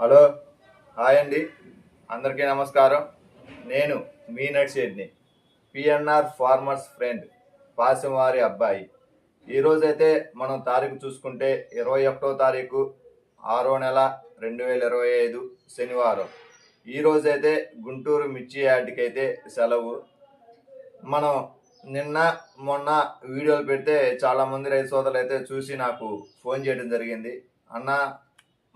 Hello hi అండి. అందరికీ నమస్కారం. నేను మీ నడిచేడ్ని పిఎన్ఆర్ ఫార్మర్స్ ఫ్రెండ్ పాసివారి అబ్బాయి. ఈరోజైతే మనం తారీఖు చూసుకుంటే ఇరవై ఒకటో తారీఖు ఆరో నెల రెండు వేల ఇరవై ఐదు శనివారం. ఈరోజైతే గుంటూరు మిర్చి యార్డ్కి అయితే సెలవు. మనం నిన్న మొన్న వీడియోలు పెడితే చాలామంది రైతు సోదరులు అయితే చూసి నాకు ఫోన్ చేయడం జరిగింది. అన్న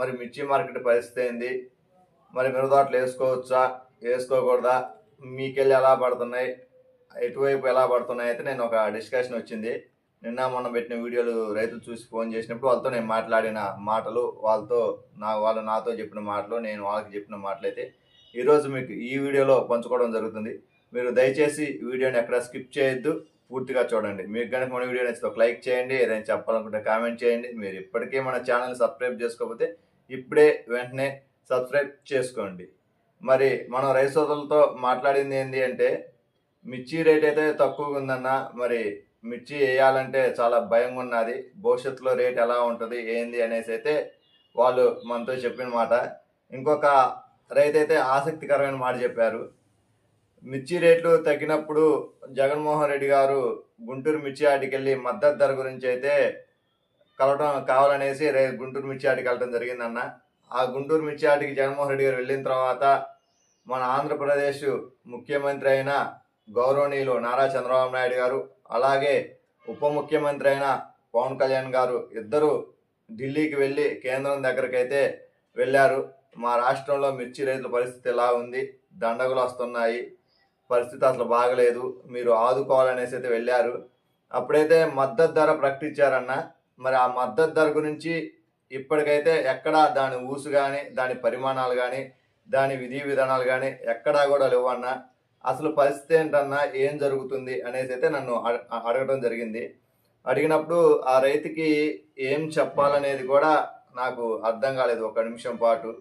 మరి మిర్చి మార్కెట్ పరిస్థితి ఏంది? మరి మిరదాట్లు వేసుకోవచ్చా? వేసుకోకూడదా? మీకెళ్ళి ఎలా పడుతున్నాయి? ఎటువైపు ఎలా పడుతున్నాయి? అయితే నేను ఒక డిస్కషన్ వచ్చింది. నిన్న మొన్న పెట్టిన వీడియోలు రైతులు చూసి ఫోన్ చేసినప్పుడు వాళ్ళతో నేను మాట్లాడిన మాటలు వాళ్ళతో నా వాళ్ళు నాతో చెప్పిన మాటలు నేను వాళ్ళకి చెప్పిన మాటలు అయితే ఈరోజు మీకు ఈ వీడియోలో పంచుకోవడం జరుగుతుంది. మీరు దయచేసి వీడియోని ఎక్కడ స్కిప్ చేయొద్దు పూర్తిగా చూడండి. మీకు కనుక మన వీడియో నచ్చితే ఒక లైక్ చేయండి ఏదైనా చెప్పాలనుకుంటే కామెంట్ చేయండి. మీరు ఇప్పటికే మన ఛానల్ సబ్స్క్రైబ్ చేసుకోకపోతే ఇప్పుడే వెంటనే సబ్స్క్రైబ్ చేసుకోండి. మరి మనం రైతు సోదరులతో మాట్లాడింది ఏంటి అంటే మిర్చి రేట్ అయితే తక్కువగా ఉందన్న మరి మిర్చి వేయాలంటే చాలా భయంగా ఉన్నది. భవిష్యత్తులో రేట్ ఎలా ఉంటుంది ఏంది అనేసి అయితే వాళ్ళు మనతో చెప్పిన మాట. ఇంకొక రైతు అయితే ఆసక్తికరమైన మాట చెప్పారు. మిర్చి రేట్లు తగ్గినప్పుడు జగన్మోహన్ రెడ్డి గారు గుంటూరు మిర్చి ఆటికెళ్ళి మద్దతు ధర గురించి అయితే కలవటం కావాలనేసి రే గుంటూరు మిర్చి ఆటికి వెళ్ళటం జరిగిందన్న. ఆ గుంటూరు మిర్చి ఆటికి జగన్మోహన్ రెడ్డి గారు వెళ్ళిన తర్వాత మన ఆంధ్రప్రదేశ్ ముఖ్యమంత్రి అయిన గౌరవనీయులు నారా చంద్రబాబు నాయుడు గారు అలాగే ఉప ముఖ్యమంత్రి అయిన పవన్ కళ్యాణ్ గారు ఇద్దరు ఢిల్లీకి వెళ్ళి కేంద్రం దగ్గరకైతే వెళ్ళారు. మా రాష్ట్రంలో మిర్చి రైతుల పరిస్థితి ఎలా ఉంది? దండగులు వస్తున్నాయి. పరిస్థితి అసలు బాగలేదు. మీరు ఆదుకోవాలనేసి అయితే వెళ్ళారు. అప్పుడైతే మద్దతు ధర ప్రకటించారన్న. మరి ఆ మద్దతు ధర గురించి ఇప్పటికైతే ఎక్కడా దాని ఊసు కానీ దాని పరిమాణాలు కానీ దాని విధి విధానాలు కానీ ఎక్కడా కూడా లేవన్నా అసలు పరిస్థితి ఏంటన్నా ఏం జరుగుతుంది అనేసి అయితే నన్ను అడ- అడగడం జరిగింది. అడిగినప్పుడు ఆ రైతుకి ఏం చెప్పాలనేది కూడా నాకు అర్థం కాలేదు ఒక నిమిషం పాటు.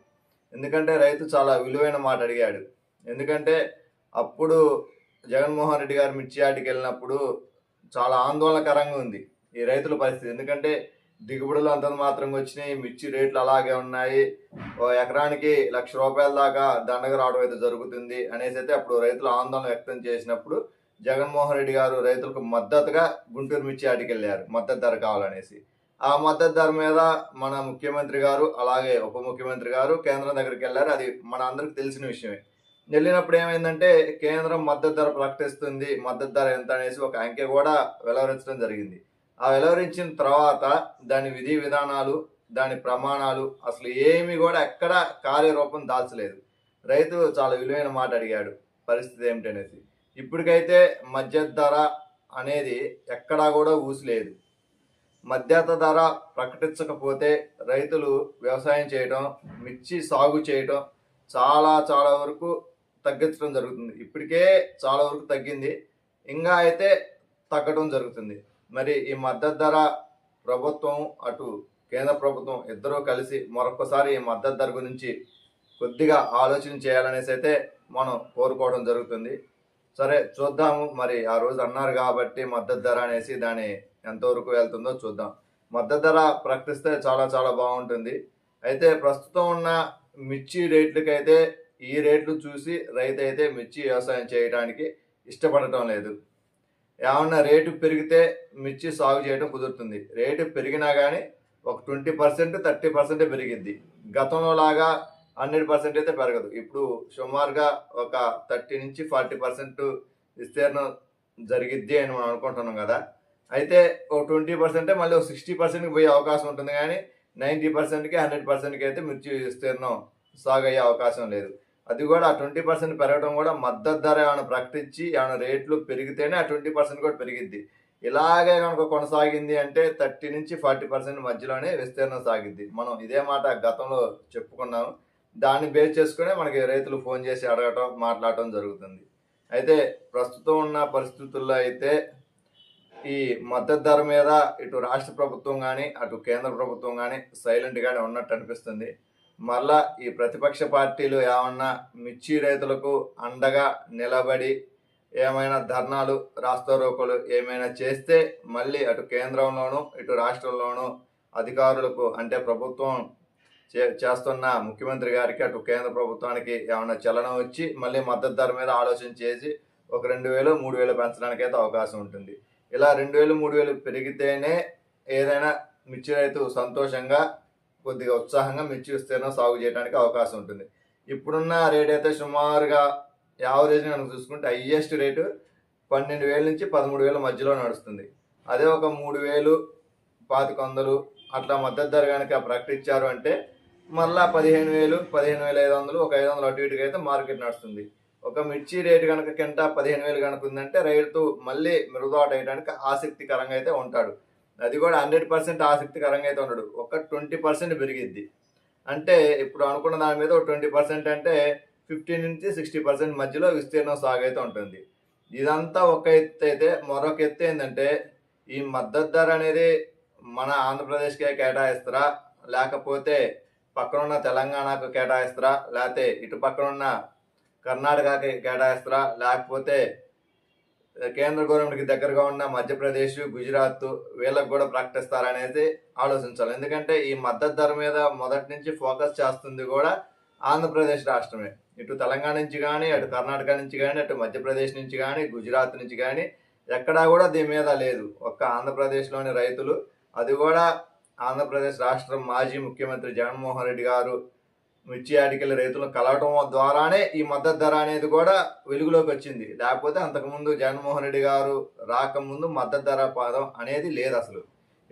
ఎందుకంటే రైతు చాలా విలువైన మాట అడిగాడు. ఎందుకంటే అప్పుడు జగన్మోహన్ రెడ్డి గారు మిర్చి ఆటికి వెళ్ళినప్పుడు చాలా ఆందోళనకరంగా ఉంది. ఈ రైతుల పరిస్థితి. ఎందుకంటే దిగుబడులు అంతంత మాత్రంగా వచ్చినాయి మిర్చి రేట్లు అలాగే ఉన్నాయి. ఓ ఎకరానికి లక్ష రూపాయల దాకా దండగ రావడం అయితే జరుగుతుంది అనేసి అయితే అప్పుడు రైతులు ఆందోళన వ్యక్తం చేసినప్పుడు జగన్మోహన్ రెడ్డి గారు రైతులకు మద్దతుగా గుంటూరు మిర్చి ఆటికెళ్ళారు మద్దతు ధర కావాలనేసి. ఆ మద్దతు ధర మీద మన ముఖ్యమంత్రి గారు అలాగే ఉప ముఖ్యమంత్రి గారు కేంద్రం దగ్గరికి వెళ్ళారు. అది మన అందరికి తెలిసిన విషయమే. వెళ్ళినప్పుడు ఏమైందంటే కేంద్రం మద్దతు ధర ప్రకటిస్తుంది మద్దతు ధర ఎంత అనేసి ఒక అంకె కూడా వెలువరించడం జరిగింది. ఆ వెలువరించిన తర్వాత దాని విధి విధానాలు దాని ప్రమాణాలు అసలు ఏమి కూడా ఎక్కడ కార్యరూపం దాల్చలేదు రైతు చాలా విలువైన మాట అడిగాడు పరిస్థితి ఏమిటనేసి. ఇప్పటికైతే మధ్య ధర అనేది ఎక్కడా కూడా ఊసిలేదు. మధ్యత ధర ప్రకటించకపోతే రైతులు వ్యవసాయం చేయడం మిర్చి సాగు చేయడం చాలా చాలా వరకు తగ్గించడం జరుగుతుంది. ఇప్పటికే చాలా వరకు తగ్గింది. ఇంకా అయితే తగ్గడం జరుగుతుంది. మరి ఈ మద్దతు ధర ప్రభుత్వం అటు కేంద్ర ప్రభుత్వం ఇద్దరూ కలిసి మరొకసారి ఈ మద్దతు ధర గురించి కొద్దిగా ఆలోచన చేయాలనేసి అయితే మనం కోరుకోవడం జరుగుతుంది. సరే చూద్దాము. మరి ఆ రోజు అన్నారు కాబట్టి మద్దతు ధర అనేసి దాని ఎంతవరకు వెళ్తుందో చూద్దాం. మద్దతు ధర ప్రకటిస్తే చాలా చాలా బాగుంటుంది. అయితే ప్రస్తుతం ఉన్న మిర్చి రేట్లకైతే ఈ రేట్లు చూసి రైతు అయితే మిర్చి వ్యవసాయం చేయడానికి ఇష్టపడటం లేదు. ఏమన్నా రేటు పెరిగితే మిర్చి సాగు చేయడం కుదురుతుంది. రేటు పెరిగినా కానీ ఒక ట్వంటీ పర్సెంట్ థర్టీ పర్సెంటే పెరిగిద్ది. గతంలో లాగా హండ్రెడ్ పర్సెంట్ అయితే పెరగదు. ఇప్పుడు సుమారుగా ఒక థర్టీ నుంచి ఫార్టీ పర్సెంట్ విస్తీర్ణం జరిగిద్ది అని మనం అనుకుంటున్నాం కదా. అయితే ఒక ట్వంటీ పర్సెంటే మళ్ళీ ఒక సిక్స్టీ పర్సెంట్కి పోయే అవకాశం ఉంటుంది కానీ నైంటీ పర్సెంట్కి హండ్రెడ్ పర్సెంట్కి అయితే మిర్చి విస్తీర్ణం సాగు అయ్యే అవకాశం లేదు. అది కూడా ఆ ట్వంటీ పర్సెంట్ పెరగడం కూడా మద్దతు ధర ఏమైనా ప్రకటించి ఏమైనా రేట్లు పెరిగితేనే ఆ ట్వంటీ పర్సెంట్ కూడా పెరిగిద్ది. ఇలాగే కనుక కొనసాగింది అంటే థర్టీ నుంచి ఫార్టీ పర్సెంట్ మధ్యలోనే విస్తీర్ణం సాగిద్ది. మనం ఇదే మాట గతంలో చెప్పుకున్నాము దాన్ని బేస్ చేసుకునే మనకి రైతులు ఫోన్ చేసి అడగటం మాట్లాడటం జరుగుతుంది. అయితే ప్రస్తుతం ఉన్న పరిస్థితుల్లో అయితే ఈ మద్దతు ధర మీద ఇటు రాష్ట్ర ప్రభుత్వం కానీ అటు కేంద్ర ప్రభుత్వం కానీ సైలెంట్గానే ఉన్నట్టు అనిపిస్తుంది. మళ్ళా ఈ ప్రతిపక్ష పార్టీలు ఏమన్నా మిర్చి రైతులకు అండగా నిలబడి ఏమైనా ధర్నాలు రాస్తారోకలు ఏమైనా చేస్తే మళ్ళీ అటు కేంద్రంలోనూ ఇటు రాష్ట్రంలోనూ అధికారులకు అంటే ప్రభుత్వం చే- చేస్తున్న ముఖ్యమంత్రి గారికి అటు కేంద్ర ప్రభుత్వానికి ఏమైనా చలనం వచ్చి మళ్ళీ మద్దతు ధర మీద ఆలోచన చేసి ఒక రెండు వేలు మూడు వేలు పెంచడానికి అయితే అవకాశం ఉంటుంది. ఇలా రెండు వేలు మూడు వేలు పెరిగితేనే ఏదైనా మిర్చి రైతు సంతోషంగా కొద్దిగా ఉత్సాహంగా మిర్చి విస్తీర్ణం సాగు చేయడానికి అవకాశం ఉంటుంది. ఇప్పుడున్న రేట్ అయితే సుమారుగా యావరేజ్ కనుక చూసుకుంటే హయ్యెస్ట్ రేటు పన్నెండు వేల నుంచి పదమూడు వేల మధ్యలో నడుస్తుంది. అదే ఒక మూడు వేలు పాతిక వందలు అట్లా మద్దతు ధర కనుక ప్రకటించారు అంటే మళ్ళా పదిహేను వేలు పదిహేను వేల ఐదు వందలు ఒక ఐదు వందలు అటు ఇటుగా అయితే మార్కెట్ నడుస్తుంది. ఒక మిర్చి రేటు కనుక కింట పదిహేను వేలు కనుక ఉందంటే రైతు మళ్ళీ మృదువాటు వేయడానికి ఆసక్తికరంగా అయితే ఉంటాడు. అది కూడా హండ్రెడ్ పర్సెంట్ ఆసక్తికరంగా అయితే ఉండడు. ఒక ట్వంటీ పర్సెంట్ పెరిగిద్ది. అంటే ఇప్పుడు అనుకున్న దాని మీద ఒక ట్వంటీ పర్సెంట్ అంటే ఫిఫ్టీన్ నుంచి సిక్స్టీ పర్సెంట్ మధ్యలో విస్తీర్ణం సాగు అయితే ఉంటుంది. ఇదంతా ఒక ఎత్తు అయితే మరొక ఎత్తు ఏంటంటే ఈ మద్దతు ధర అనేది మన ఆంధ్రప్రదేశ్కే కేటాయిస్తారా? లేకపోతే పక్కనున్న తెలంగాణకు కేటాయిస్తారా? లేకపోతే ఇటు పక్కనున్న కర్ణాటకకి కేటాయిస్తారా? లేకపోతే కేంద్ర గవర్నమెంట్కి దగ్గరగా ఉన్న మధ్యప్రదేశ్ గుజరాత్ వీళ్ళకు కూడా ప్రకటిస్తారనేది ఆలోచించాలి. ఎందుకంటే ఈ మద్దతు ధర మీద మొదటి నుంచి ఫోకస్ చేస్తుంది కూడా ఆంధ్రప్రదేశ్ రాష్ట్రమే. ఇటు తెలంగాణ నుంచి కానీ అటు కర్ణాటక నుంచి కానీ అటు మధ్యప్రదేశ్ నుంచి కానీ గుజరాత్ నుంచి కానీ ఎక్కడా కూడా దీని మీద లేదు. ఒక్క ఆంధ్రప్రదేశ్లోని రైతులు అది కూడా ఆంధ్రప్రదేశ్ రాష్ట్రం మాజీ ముఖ్యమంత్రి జగన్మోహన్ రెడ్డి గారు మిర్చి ఆటికల్ రైతులను కలవటం ద్వారానే ఈ మద్దతు ధర అనేది కూడా వెలుగులోకి వచ్చింది. లేకపోతే అంతకుముందు జగన్మోహన్ రెడ్డి గారు రాకముందు మద్దతు ధర పదం అనేది లేదు అసలు.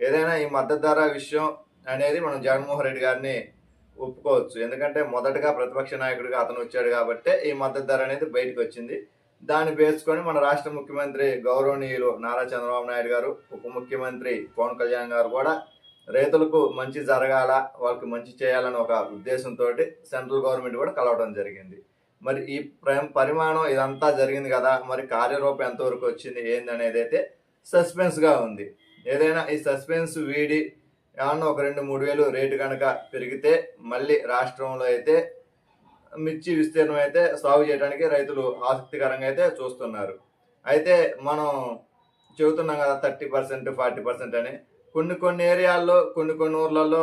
ఏదైనా ఈ మద్దతు ధర విషయం అనేది మనం జగన్మోహన్ రెడ్డి గారిని ఒప్పుకోవచ్చు. ఎందుకంటే మొదటగా ప్రతిపక్ష నాయకుడిగా అతను వచ్చాడు కాబట్టే ఈ మద్దతు ధర అనేది బయటకు వచ్చింది. దాన్ని పేర్చుకొని మన రాష్ట్ర ముఖ్యమంత్రి గౌరవనీయులు నారా చంద్రబాబు నాయుడు గారు ఉప ముఖ్యమంత్రి పవన్ కళ్యాణ్ గారు కూడా రైతులకు మంచి జరగాల వాళ్ళకి మంచి చేయాలని ఒక ఉద్దేశంతో సెంట్రల్ గవర్నమెంట్ కూడా కలవడం జరిగింది. మరి ఈ పరిమాణం ఇదంతా జరిగింది కదా మరి కార్యరూపం ఎంతవరకు వచ్చింది ఏంది అనేది అయితే సస్పెన్స్గా ఉంది. ఏదైనా ఈ సస్పెన్స్ వీడి ఏమన్నా ఒక రెండు మూడు వేలు రేటు కనుక పెరిగితే మళ్ళీ రాష్ట్రంలో అయితే మిర్చి విస్తీర్ణం అయితే సాగు చేయడానికి రైతులు ఆసక్తికరంగా అయితే చూస్తున్నారు. అయితే మనం చెబుతున్నాం కదా థర్టీ పర్సెంట్ ఫార్టీ పర్సెంట్ అని. కొన్ని కొన్ని ఏరియాల్లో కొన్ని కొన్ని ఊర్లలో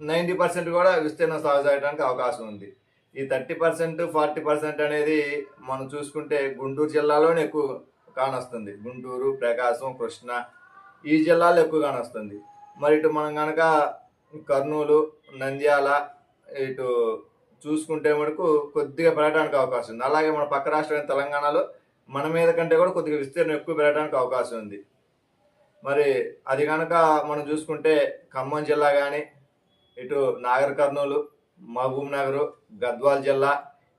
నైంటీ పర్సెంట్ కూడా విస్తీర్ణం సాగు చేయడానికి అవకాశం ఉంది. ఈ థర్టీ పర్సెంట్ ఫార్టీ పర్సెంట్ అనేది మనం చూసుకుంటే గుంటూరు జిల్లాలోనే ఎక్కువ కానొస్తుంది. గుంటూరు ప్రకాశం కృష్ణ ఈ జిల్లాలో ఎక్కువ కానొస్తుంది. మరి ఇటు మనం కనుక కర్నూలు నంద్యాల ఇటు చూసుకుంటే మనకు కొద్దిగా పెరగడానికి అవకాశం ఉంది. అలాగే మన పక్క రాష్ట్రమైన తెలంగాణలో మన మీద కంటే కూడా కొద్దిగా విస్తీర్ణం ఎక్కువ పెరగడానికి అవకాశం ఉంది. మరి అది కనుక మనం చూసుకుంటే ఖమ్మం జిల్లా కానీ ఇటు నాగర్ కర్నూలు మహబూబ్ నగరు గద్వాల్ జిల్లా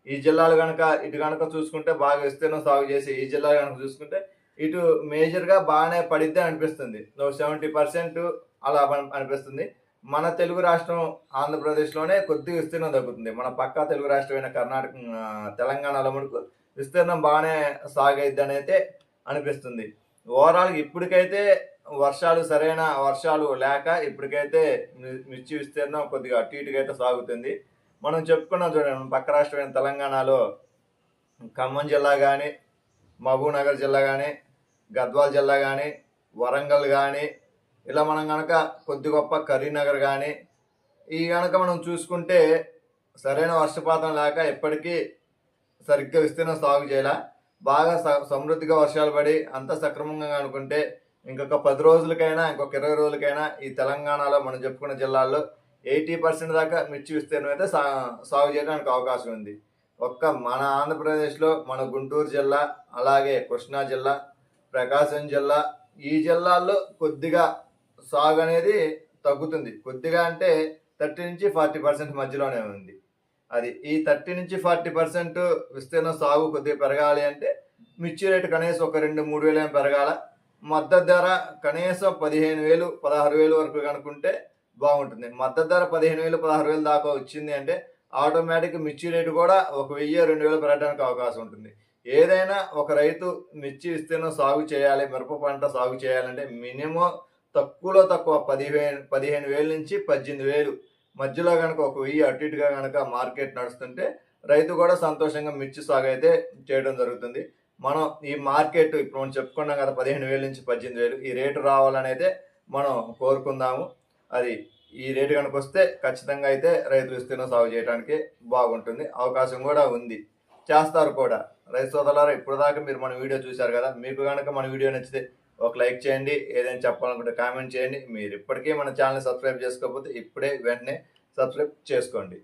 ఈ జిల్లాలు కనుక ఇటు కనుక చూసుకుంటే బాగా విస్తీర్ణం సాగు చేసి ఈ జిల్లా కనుక చూసుకుంటే ఇటు మేజర్గా బాగానే పడిద్దే అనిపిస్తుంది. సెవెంటీ పర్సెంట్ అలా అనిపిస్తుంది. మన తెలుగు రాష్ట్రం ఆంధ్రప్రదేశ్లోనే కొద్దిగా విస్తీర్ణం తగ్గుతుంది. మన పక్క తెలుగు రాష్ట్రమైన కర్ణాటక ఆ, తెలంగాణలో మనకు విస్తీర్ణం బాగానే సాగైద్ది అని అయితే అనిపిస్తుంది. ఓవరాల్ ఇప్పటికైతే వర్షాలు సరైన వర్షాలు లేక ఇప్పటికైతే మిర్చి విస్తీర్ణం కొద్దిగా అటు ఇటుకైతే సాగుతుంది. మనం చెప్పుకున్నాం చూడండి పక్క రాష్ట్రమైన తెలంగాణలో ఖమ్మం జిల్లా కానీ మహబూబ్నగర్ జిల్లా కానీ గద్వాల్ జిల్లా కానీ వరంగల్ కానీ ఇలా మనం కనుక కొద్ది గొప్ప కరీంనగర్ కానీ ఈ కనుక మనం చూసుకుంటే సరైన వర్షపాతం లేక ఎప్పటికీ సరిగ్గా విస్తీర్ణం సాగు చేయాల. బాగా సమృద్ధిగా వర్షాలు పడి అంత సక్రమంగా అనుకుంటే ఇంకొక పది రోజులకైనా ఇంకొక ఇరవై రోజులకైనా ఈ తెలంగాణలో మనం చెప్పుకున్న జిల్లాల్లో ఎయిటీ పర్సెంట్ దాకా మిర్చి విస్తీర్ణం అయితే సా సాగు చేయడానికి అవకాశం ఉంది. ఒక్క మన ఆంధ్రప్రదేశ్లో మన గుంటూరు జిల్లా అలాగే కృష్ణా జిల్లా ప్రకాశం జిల్లా ఈ జిల్లాల్లో కొద్దిగా సాగు అనేది తగ్గుతుంది. కొద్దిగా అంటే థర్టీ నుంచి ఫార్టీ పర్సెంట్ మధ్యలోనే ఉంది. అది ఈ థర్టీ నుంచి ఫార్టీ పర్సెంట్ విస్తీర్ణం సాగు కొద్దిగా పెరగాలి అంటే మిర్చి రేటు కనీసం ఒక రెండు మూడు వేలు ఏమి పెరగాల. మద్దతు ధర కనీసం పదిహేను వేలు పదహారు వేలు వరకు కనుక్కుంటే బాగుంటుంది. మద్దతు ధర పదిహేను వేలు పదహారు వేలు దాకా వచ్చింది అంటే ఆటోమేటిక్ మిర్చి రేటు కూడా ఒక వెయ్యి రెండు వేలు పెరగడానికి అవకాశం ఉంటుంది. ఏదైనా ఒక రైతు మిర్చి విస్తీర్ణం సాగు చేయాలి మిరప పంట సాగు చేయాలంటే మినిమం తక్కువలో తక్కువ పదిహేను పదిహేను వేల నుంచి పద్దెనిమిది వేలు మధ్యలో కనుక ఒక వెయ్యి అటు ఇటుగా కనుక మార్కెట్ నడుస్తుంటే రైతు కూడా సంతోషంగా మిర్చి సాగు అయితే చేయడం జరుగుతుంది. మనం ఈ మార్కెట్ ఇప్పుడు మనం చెప్పుకున్నాం కదా పదిహేను వేల నుంచి పద్దెనిమిది వేలు. ఈ రేటు రావాలని అయితే మనం కోరుకుందాము. అది ఈ రేటు కనుక వస్తే ఖచ్చితంగా అయితే రైతు విస్తీర్ణం సాగు చేయడానికి బాగుంటుంది. అవకాశం కూడా ఉంది. చేస్తారు కూడా. రైతు సోదరులారా ఇప్పుడు దాకా మీరు మన వీడియో చూశారు కదా మీకు కనుక మన వీడియో నచ్చితే ఒక లైక్ చేయండి ఏదైనా చెప్పాలనుకుంటే కామెంట్ చేయండి. మీరు ఇప్పటికే మన ఛానల్ సబ్స్క్రైబ్ చేసుకోకపోతే ఇప్పుడే వెంటనే సబ్స్క్రైబ్ చేసుకోండి.